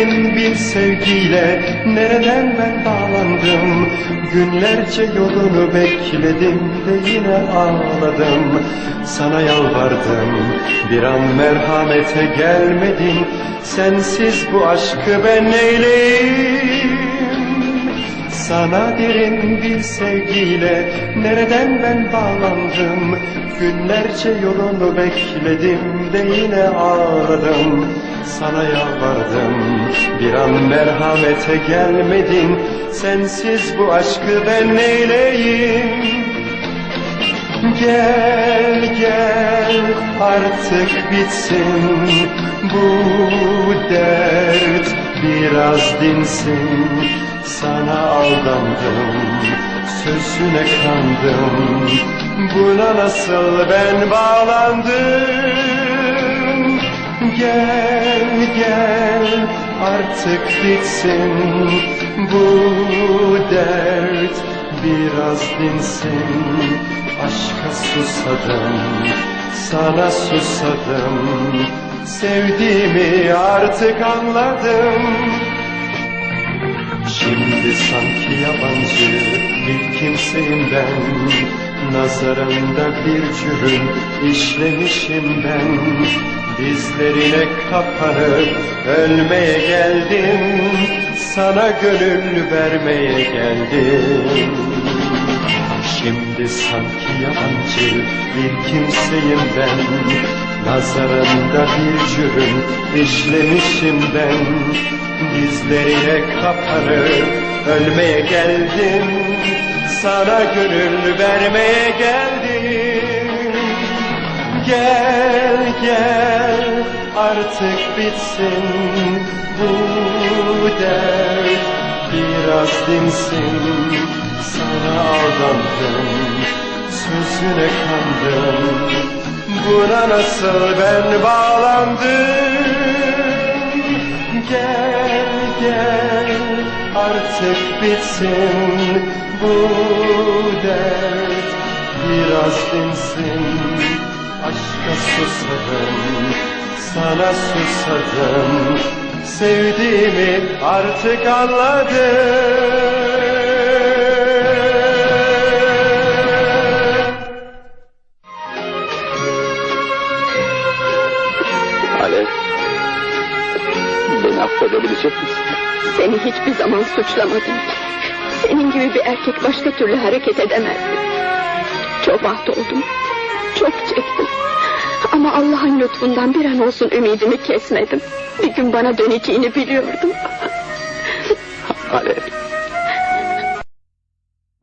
Derin bir sevgiyle nereden ben bağlandım? Günlerce yolunu bekledim de yine ağladım. Sana yalvardım bir an merhamete gelmedin. Sensiz bu aşkı ben neyleyim sana derin bir sevgiyle nereden ben bağlandım? Günlerce yolunu bekledim de yine ağladım. Sana yalvardım bir an merhamete gelmedin. Sensiz bu aşkı ben neyleyim? Gel gel artık bitsin bu dert biraz dinsin sana aldandım sözüne kandım. Buna nasıl ben bağlandım? Gel gel artık bitsin bu dert. Biraz dinsin aşka susadım sana susadım sevdiğimi artık anladım. Şimdi sanki yabancı bir kimseyim ben. Nazarında bir cürüm işlemişim ben. Dizlerine kapanıp ölmeye geldim. Sana gönül vermeye geldim. Şimdi sanki yabancı bir kimseyim ben Nazarında bir cürüm işlemişim ben. Dizlerine kapanıp ölmeye geldim. Sana gönül vermeye geldim. Gel gel artık bitsin bu dert. Biraz dinsin sana aldandım Sözüne kandım. Buna nasıl ben bağlandım? Gel gel artık bitsin bu dert. Biraz dinsin aşka susadım Sana susadım. Sevdiğimi artık anladım Beni affedebilecek misin? Seni hiçbir zaman suçlamadım. Senin gibi bir erkek başka türlü hareket edemez. Çok ahd oldum. Çok çektim. Ama Allah'ın lütfundan bir an olsun ümidimi kesmedim. Bir gün bana döneceğini biliyordum. Alev.